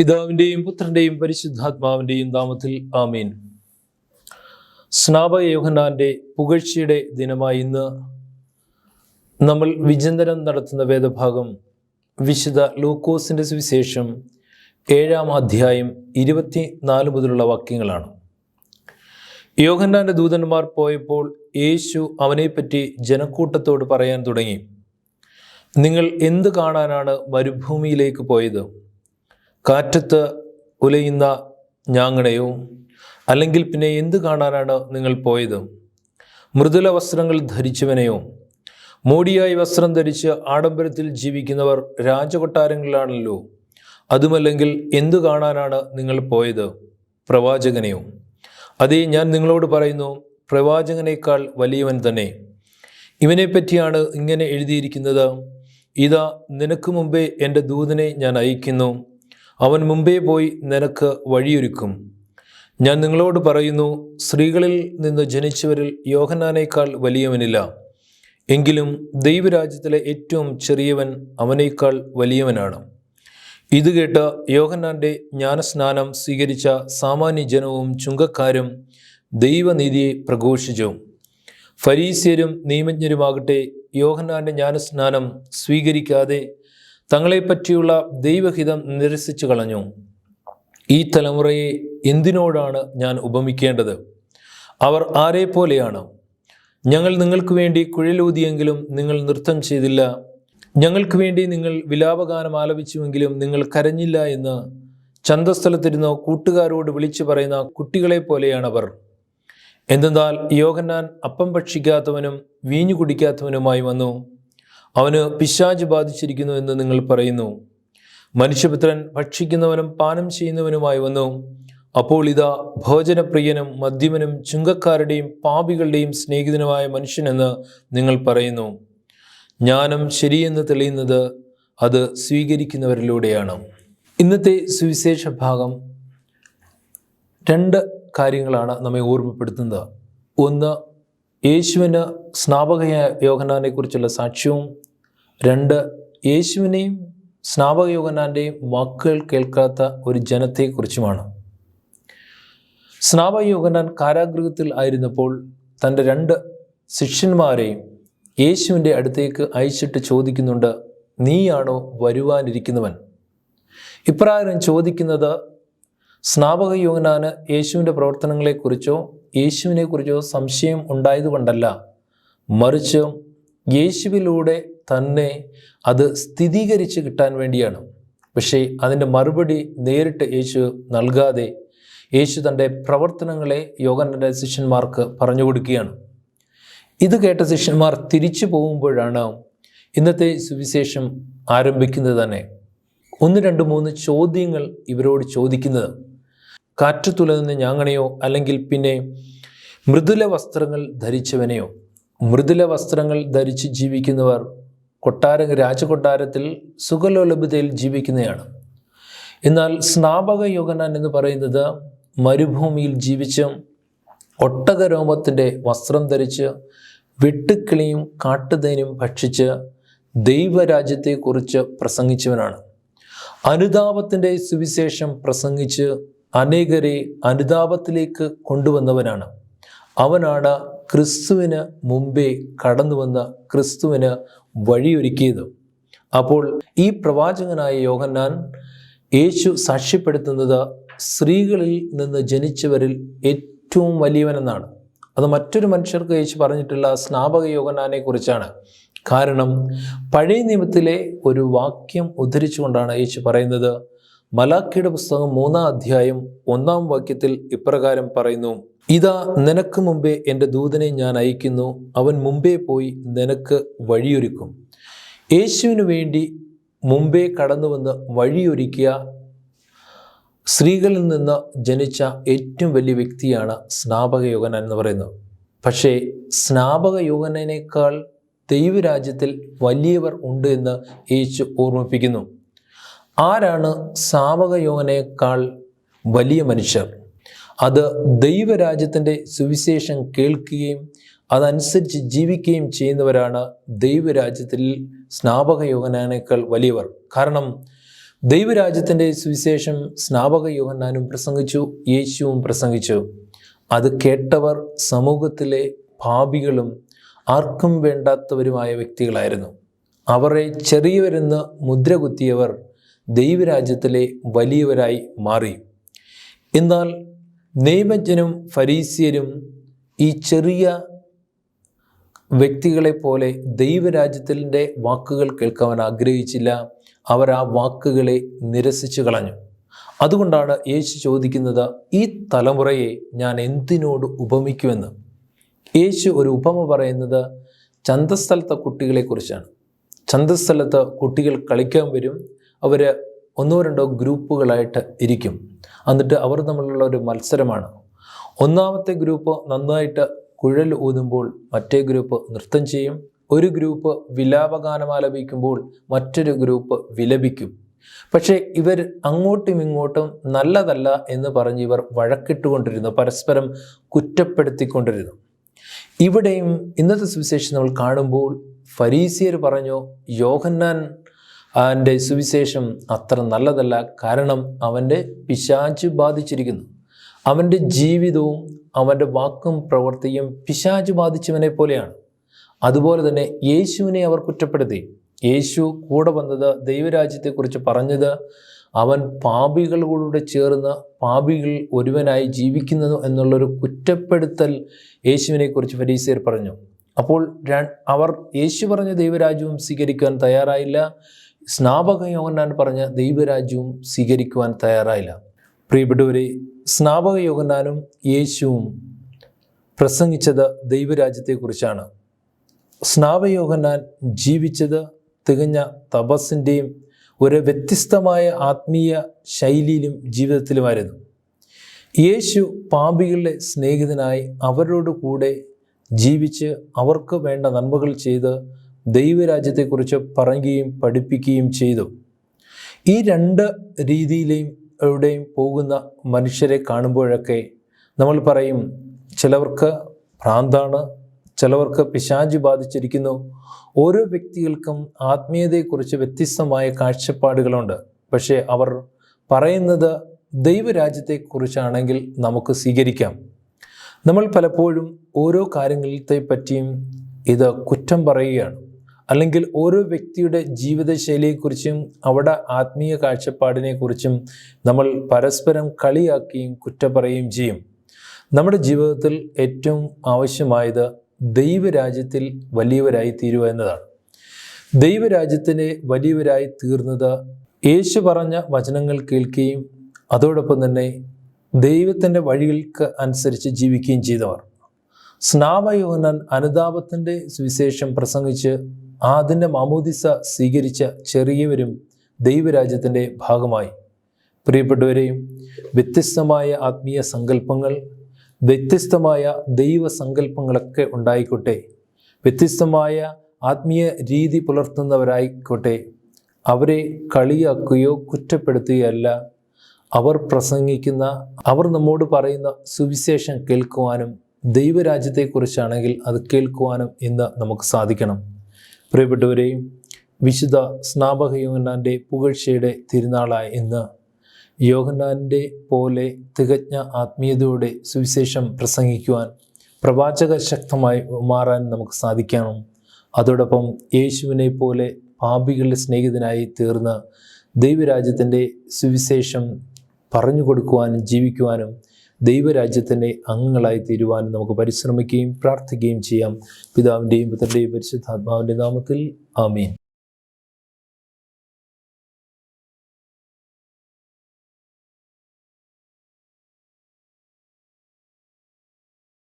പിതാവിന്റെയും പുത്രന്റെയും പരിശുദ്ധാത്മാവിന്റെയും നാമത്തിൽ ആമീൻ. സ്നാപക യോഹന്നാന്റെ പുകഴ്ചയുടെ ദിനമായി ഇന്ന് നമ്മൾ വിചിന്തനം നടത്തുന്ന വേദഭാഗം വിശുദ്ധ ലൂക്കോസിന്റെ സുവിശേഷം ഏഴാം അധ്യായം ഇരുപത്തി നാല് മുതലുള്ള വാക്യങ്ങളാണ്. യോഹന്നാന്റെ ദൂതന്മാർ പോയപ്പോൾ യേശു അവനെപ്പറ്റി ജനക്കൂട്ടത്തോട് പറയാൻ തുടങ്ങി നിങ്ങൾ എന്ത് കാണാനാണ് മരുഭൂമിയിലേക്ക് പോയത്? കാറ്റത്ത് ഉലയുന്ന ഞാങ്ങണയോ? അല്ലെങ്കിൽ പിന്നെ എന്ത് കാണാനാണ് നിങ്ങൾ പോയത്? മൃദുല വസ്ത്രങ്ങൾ ധരിച്ചവനെയോ? മോടിയായി വസ്ത്രം ധരിച്ച് ആഡംബരത്തിൽ ജീവിക്കുന്നവർ രാജകൊട്ടാരങ്ങളിലാണല്ലോ. അതുമല്ലെങ്കിൽ എന്തു കാണാനാണ് നിങ്ങൾ പോയത്? പ്രവാചകനെയോ? അതേ ഞാൻ നിങ്ങളോട് പറയുന്നു പ്രവാചകനേക്കാൾ വലിയവൻ തന്നെ. ഇവനെപ്പറ്റിയാണ് ഇങ്ങനെ എഴുതിയിരിക്കുന്നത്. ഇതാ നിനക്ക് മുമ്പേ എന്റെ ദൂതനെ ഞാൻ അയക്കുന്നു. അവൻ മുമ്പേ പോയി നിനക്ക് വഴിയൊരുക്കും. ഞാൻ നിങ്ങളോട് പറയുന്നു സ്ത്രീകളിൽ നിന്ന് ജനിച്ചവരിൽ യോഹന്നാനേക്കാൾ വലിയവനില്ല. എങ്കിലും ദൈവരാജ്യത്തിലെ ഏറ്റവും ചെറിയവൻ അവനേക്കാൾ വലിയവനാണ്. ഇത് കേട്ട് യോഹന്നാന്റെ ജ്ഞാനസ്നാനം സ്വീകരിച്ച സാമാന്യ ജനവും ചുങ്കക്കാരും ദൈവനീതിയെ പ്രഘോഷിച്ചു. ഫരീസ്യരും നിയമജ്ഞരുമാകട്ടെ യോഹന്നാന്റെ ജ്ഞാനസ്നാനം സ്വീകരിക്കാതെ തങ്ങളെപ്പറ്റിയുള്ള ദൈവഹിതം നിരസിച്ചു കളഞ്ഞു. ഈ തലമുറയെ എന്തിനോടാണ് ഞാൻ ഉപമിക്കേണ്ടത്? അവർ ആരെ പോലെയാണ്? ഞങ്ങൾ നിങ്ങൾക്ക് വേണ്ടി കുഴലൂതിയെങ്കിലും നിങ്ങൾ നൃത്തം ചെയ്തില്ല. ഞങ്ങൾക്ക് വേണ്ടി നിങ്ങൾ വിലാപഗാനം ആലപിച്ചുവെങ്കിലും നിങ്ങൾ കരഞ്ഞില്ല എന്ന് ചന്തസ്ഥലത്തിരുന്നോ കൂട്ടുകാരോട് വിളിച്ചു പറയുന്ന കുട്ടികളെ പോലെയാണവർ. എന്തെന്നാൽ യോഗന്നാൻ അപ്പം ഭക്ഷിക്കാത്തവനും വീഞ്ഞു കുടിക്കാത്തവനുമായി വന്നു. അവന് പിശാജ് ബാധിച്ചിരിക്കുന്നു എന്ന് നിങ്ങൾ പറയുന്നു. മനുഷ്യപുത്രൻ ഭക്ഷിക്കുന്നവനും പാനം ചെയ്യുന്നവനുമായി വന്നു. അപ്പോൾ ഇതാ ഭോജനപ്രിയനും മദ്യമനും ചുങ്കക്കാരുടെയും പാപികളുടെയും സ്നേഹിതനുമായ മനുഷ്യനെന്ന് നിങ്ങൾ പറയുന്നു. ജ്ഞാനം ശരിയെന്ന് തെളിയുന്നത് അത് സ്വീകരിക്കുന്നവരിലൂടെയാണ്. ഇന്നത്തെ സുവിശേഷ ഭാഗം രണ്ട് കാര്യങ്ങളാണ് നമ്മെ ഓർമ്മപ്പെടുത്തുന്നത്. ഒന്ന് യേശുവിന് സ്നാപക യോഗനാനെക്കുറിച്ചുള്ള സാക്ഷ്യവും രണ്ട് യേശുവിനെയും സ്നാപക യോഗനാന്റെയും വാക്കുകൾ കേൾക്കാത്ത ഒരു ജനത്തെക്കുറിച്ചുമാണ്. സ്നാപക യോഗനാൻ കാരാഗൃഹത്തിൽ ആയിരുന്നപ്പോൾ തന്റെ രണ്ട് ശിഷ്യന്മാരെയും യേശുവിന്റെ അടുത്തേക്ക് അയച്ചിട്ട് ചോദിക്കുന്നുണ്ട് നീയാണോ വരുവാനിരിക്കുന്നവൻ? ഇപ്രകാരം ചോദിക്കുന്നത് സ്നാപക യോഗനാന് യേശുവിന്റെ പ്രവർത്തനങ്ങളെക്കുറിച്ചോ യേശുവിനെക്കുറിച്ചോ സംശയം ഉണ്ടായതുകൊണ്ടല്ല മറിച്ച് യേശുവിലൂടെ തന്നെ അത് സ്ഥിരീകരിച്ച് കിട്ടാൻ വേണ്ടിയാണ്. പക്ഷേ അതിന്റെ മറുപടി നേരിട്ട് യേശു നൽകാതെ യേശു തന്റെ പ്രവർത്തനങ്ങളെ യോഗന്റെ ശിഷ്യന്മാർക്ക് പറഞ്ഞു കൊടുക്കുകയാണ്. ഇത് കേട്ട ശിഷ്യന്മാർ തിരിച്ചു പോകുമ്പോഴാണ് ഇന്നത്തെ സുവിശേഷം ആരംഭിക്കുന്നത് തന്നെ. ഒന്ന് രണ്ട് മൂന്ന് ചോദ്യങ്ങൾ ഇവരോട് ചോദിക്കുന്നത്. കാറ്റുതുലകുന്ന ഞാങ്ങണയോ? അല്ലെങ്കിൽ പിന്നെ മൃദുല വസ്ത്രങ്ങൾ ധരിച്ചവനെയോ? മൃദുല വസ്ത്രങ്ങൾ ധരിച്ച് ജീവിക്കുന്നവർ കൊട്ടാര രാജകൊട്ടാരത്തിൽ സുഖലോലഭതയിൽ ജീവിക്കുന്നതാണ് എന്നാൽ സ്നാപക യോഗനാൻ എന്ന് പറയുന്നത് മരുഭൂമിയിൽ ജീവിച്ച് ഒട്ടകരോമത്തിന്റെ വസ്ത്രം ധരിച്ച് വെട്ടുക്കിളിയും കാട്ടുതേനും ഭക്ഷിച്ച് ദൈവരാജ്യത്തെക്കുറിച്ച് പ്രസംഗിച്ചവനാണ്. അനുതാപത്തിന്റെ സുവിശേഷം പ്രസംഗിച്ച് അനേകരെ അനുതാപത്തിലേക്ക് കൊണ്ടുവന്നവനാണ്. അവനാണ് ക്രിസ്തുവിന് മുമ്പേ കടന്നു വന്ന ക്രിസ്തുവിന് വഴിയൊരുക്കിയത്. അപ്പോൾ ഈ പ്രവാചകനായ യോഹന്നാൻ യേശു സാക്ഷ്യപ്പെടുത്തുന്നത് സ്ത്രീകളിൽ നിന്ന് ജനിച്ചവരിൽ ഏറ്റവും വലിയവനെന്നാണ്. അത് മറ്റൊരു മനുഷ്യർക്ക് യേശു പറഞ്ഞിട്ടുള്ള സ്നാപക യോഹന്നാനെ കുറിച്ചാണ്. കാരണം പഴയ നിയമത്തിലെ ഒരു വാക്യം ഉദ്ധരിച്ചുകൊണ്ടാണ് യേശു പറയുന്നത് മലാക്കിയുടെ പുസ്തകം മൂന്നാം അധ്യായം ഒന്നാം വാക്യത്തിൽ ഇപ്രകാരം പറയുന്നു ഇതാ നിനക്ക് മുമ്പേ എന്റെ ദൂതനെ ഞാൻ അയക്കുന്നു അവൻ മുമ്പേ പോയി നിനക്ക് വഴിയൊരുക്കും. യേശുവിന് വേണ്ടി മുമ്പേ കടന്നു വന്ന് വഴിയൊരുക്കിയ സ്ത്രീകളിൽ നിന്ന് ജനിച്ച ഏറ്റവും വലിയ വ്യക്തിയാണ് സ്നാപക യോഗനൻ എന്ന് പറയുന്നത് പക്ഷേ സ്നാപക യോഗനേക്കാൾ ദൈവരാജ്യത്തിൽ വലിയവർ ഉണ്ട് എന്ന് യേശു ഓർമ്മിപ്പിക്കുന്നു. ആരാണ് സ്നാപക യോഗനേക്കാൾ വലിയ മനുഷ്യർ? അത് ദൈവരാജ്യത്തിന്റെ സുവിശേഷം കേൾക്കുകയും അതനുസരിച്ച് ജീവിക്കുകയും ചെയ്യുന്നവരാണ് ദൈവരാജ്യത്തിൽ സ്നാപക യോഗനേക്കാൾ വലിയവർ. കാരണം ദൈവരാജ്യത്തിന്റെ സുവിശേഷം സ്നാപക യോഹന്നാനും പ്രസംഗിച്ചു യേശുവും പ്രസംഗിച്ചു. അത് കേട്ടവർ സമൂഹത്തിലെ ഭാവികളും ആർക്കും വേണ്ടാത്തവരുമായ വ്യക്തികളായിരുന്നു. അവരെ ചെറിയവരെന്ന് മുദ്ര കുത്തിയവർ ദൈവരാജ്യത്തിലെ വലിയവരായി മാറി. എന്നാൽ നിയമജ്ഞനും ഫരീസ്യരും ഈ ചെറിയ വ്യക്തികളെ പോലെ ദൈവരാജ്യത്തിന്റെ വാക്കുകൾ കേൾക്കാൻ ആഗ്രഹിച്ചില്ല. അവർ ആ വാക്കുകളെ നിരസിച്ചു കളഞ്ഞു. അതുകൊണ്ടാണ് യേശു ചോദിക്കുന്നത് ഈ തലമുറയെ ഞാൻ എന്തിനോട് ഉപമിക്കുമെന്ന്? യേശു ഒരു ഉപമ പറയുന്നത് ചന്തസ്ഥലത്തെ കുട്ടികളെക്കുറിച്ചാണ്. ചന്തസ്ഥലത്ത് കുട്ടികൾ കളിക്കാൻ വരും അവർ ഒന്നോ രണ്ടോ ഗ്രൂപ്പുകളായിട്ട് ഇരിക്കും. എന്നിട്ട് അവർ തമ്മിലുള്ള ഒരു മത്സരമാണ്. ഒന്നാമത്തെ ഗ്രൂപ്പ് നന്നായിട്ട് കുഴൽ ഊതുമ്പോൾ മറ്റേ ഗ്രൂപ്പ് നൃത്തം ചെയ്യും. ഒരു ഗ്രൂപ്പ് വിലാപഗാനം ആലപിക്കുമ്പോൾ മറ്റൊരു ഗ്രൂപ്പ് വിലപിക്കും. പക്ഷേ ഇവർ അങ്ങോട്ടും ഇങ്ങോട്ടും നല്ലതല്ല എന്ന് പറഞ്ഞ് ഇവർ വഴക്കിട്ടുകൊണ്ടിരുന്നു. പരസ്പരം കുറ്റപ്പെടുത്തിക്കൊണ്ടിരുന്നു. ഇവിടെയും ഇന്നത്തെ സുവിശേഷം നമ്മൾ കാണുമ്പോൾ ഫരീസിയർ പറഞ്ഞു യോഹന്നാൻ അവന്റെ സുവിശേഷം അത്ര നല്ലതല്ല. കാരണം അവന്റെ പിശാച് ബാധിച്ചിരിക്കുന്നു. അവന്റെ ജീവിതവും അവന്റെ വാക്കും പ്രവൃത്തിയും പിശാച് ബാധിച്ചവനെ പോലെയാണ്. അതുപോലെ തന്നെ യേശുവിനെ അവർ കുറ്റപ്പെടുത്തി. യേശു കൂടെ വന്നത് ദൈവരാജ്യത്തെക്കുറിച്ച് പറഞ്ഞത് അവൻ പാപികളോട് ചേർന്ന് പാപികൾ ഒരുവനായി ജീവിക്കുന്നു എന്നുള്ളൊരു കുറ്റപ്പെടുത്തൽ യേശുവിനെക്കുറിച്ച് ഫരീസിയർ പറഞ്ഞു. അപ്പോൾ അവർ യേശു പറഞ്ഞ ദൈവരാജ്യവും സ്വീകരിക്കാൻ തയ്യാറായില്ല. സ്നാപക യോഹന്നാൻ പറഞ്ഞ ദൈവരാജ്യവും സ്വീകരിക്കുവാൻ തയ്യാറായില്ല. പ്രിയപ്പെട്ടവരെ സ്നാപക യോഹന്നാനും യേശുവും പ്രസംഗിച്ചത് ദൈവരാജ്യത്തെക്കുറിച്ചാണ്. സ്നാപയോഗനാൻ ജീവിച്ചത് തികഞ്ഞ തപസ്സിന്റെയും ഒരു വ്യത്യസ്തമായ ആത്മീയ ശൈലിയിലും ജീവിതത്തിലുമായിരുന്നു. യേശു പാപികളുടെ സ്നേഹിതനായി അവരോട് കൂടെ ജീവിച്ച് അവർക്ക് വേണ്ട നന്മകൾ ചെയ്ത് ദൈവരാജ്യത്തെക്കുറിച്ച് പറയുകയും പഠിപ്പിക്കുകയും ചെയ്തു. ഈ രണ്ട് രീതിയിലെയും എവിടെയും പോകുന്ന മനുഷ്യരെ കാണുമ്പോഴൊക്കെ നമ്മൾ പറയും ചിലവർക്ക് ഭ്രാന്താണ് ചിലവർക്ക് പിശാചി ബാധിച്ചിരിക്കുന്നു. ഓരോ വ്യക്തികൾക്കും ആത്മീയതയെക്കുറിച്ച് വ്യത്യസ്തമായ കാഴ്ചപ്പാടുകളുണ്ട്. പക്ഷേ അവർ പറയുന്നത് ദൈവരാജ്യത്തെക്കുറിച്ചാണെങ്കിൽ നമുക്ക് സ്വീകരിക്കാം. നമ്മൾ പലപ്പോഴും ഓരോ കാര്യങ്ങളത്തെ പറ്റിയും ഇത് കുറ്റം പറയുകയാണ്. അല്ലെങ്കിൽ ഓരോ വ്യക്തിയുടെ ജീവിതശൈലിയെക്കുറിച്ചും അവിടെ ആത്മീയ കാഴ്ചപ്പാടിനെക്കുറിച്ചും നമ്മൾ പരസ്പരം കളിയാക്കുകയും കുറ്റം പറയുകയും ചെയ്യും. നമ്മുടെ ജീവിതത്തിൽ ഏറ്റവും ആവശ്യമായത് ദൈവരാജ്യത്തിൽ വലിയവരായി തീരുക എന്നതാണ്. ദൈവരാജ്യത്തിനെ വലിയവരായി തീർന്നത് യേശു പറഞ്ഞ വചനങ്ങൾ കേൾക്കുകയും അതോടൊപ്പം തന്നെ ദൈവത്തിന്റെ വഴികൾക്ക് അനുസരിച്ച് ജീവിക്കുകയും ചെയ്തവർ. സ്നാവയോഹനൻ അനുതാപത്തിന്റെ സുവിശേഷം പ്രസംഗിച്ച് അതിന്റെ മാമോദിസ സ്വീകരിച്ച ചെറിയവരും ദൈവരാജ്യത്തിന്റെ ഭാഗമായി. പ്രിയപ്പെട്ടവരെയും വ്യത്യസ്തമായ ആത്മീയ സങ്കല്പങ്ങൾ വ്യത്യസ്തമായ ദൈവസങ്കല്പങ്ങളൊക്കെ ഉണ്ടായിക്കോട്ടെ. വ്യത്യസ്തമായ ആത്മീയ രീതി പുലർത്തുന്നവരായിക്കോട്ടെ. അവരെ കളിയാക്കുകയോ കുറ്റപ്പെടുത്തുകയല്ല. അവർ പ്രസംഗിക്കുന്ന അവർ നമ്മോട് പറയുന്ന സുവിശേഷം കേൾക്കുവാനും ദൈവരാജ്യത്തെക്കുറിച്ചാണെങ്കിൽ അത് കേൾക്കുവാനും ഇന്ന് നമുക്ക് സാധിക്കണം. പ്രിയപ്പെട്ടവരെയും വിശുദ്ധ സ്നാപക യോഹന്നാന്റെ പുകഴ്ചയുടെ തിരുനാളായ ഇന്ന് യോഹന്നാന്റെ പോലെ തികഞ്ഞ ആത്മീയതയോടെ സുവിശേഷം പ്രസംഗിക്കുവാൻ പ്രവാചക ശക്തമായി മാറാൻ നമുക്ക് സാധിക്കണം. അതോടൊപ്പം യേശുവിനെ പോലെ പാപികളുടെ സ്നേഹിതനായി തീർന്ന് ദൈവരാജ്യത്തിന്റെ സുവിശേഷം പറഞ്ഞു കൊടുക്കുവാനും ജീവിക്കുവാനും ദൈവരാജ്യത്തിന്റെ അംഗങ്ങളായി തീരുവാനും നമുക്ക് പരിശ്രമിക്കുകയും പ്രാർത്ഥിക്കുകയും ചെയ്യാം. പിതാവിന്റെയും പുത്രന്റെയും പരിശുദ്ധാത്മാവിന്റെ നാമത്തിൽ ആമീൻ.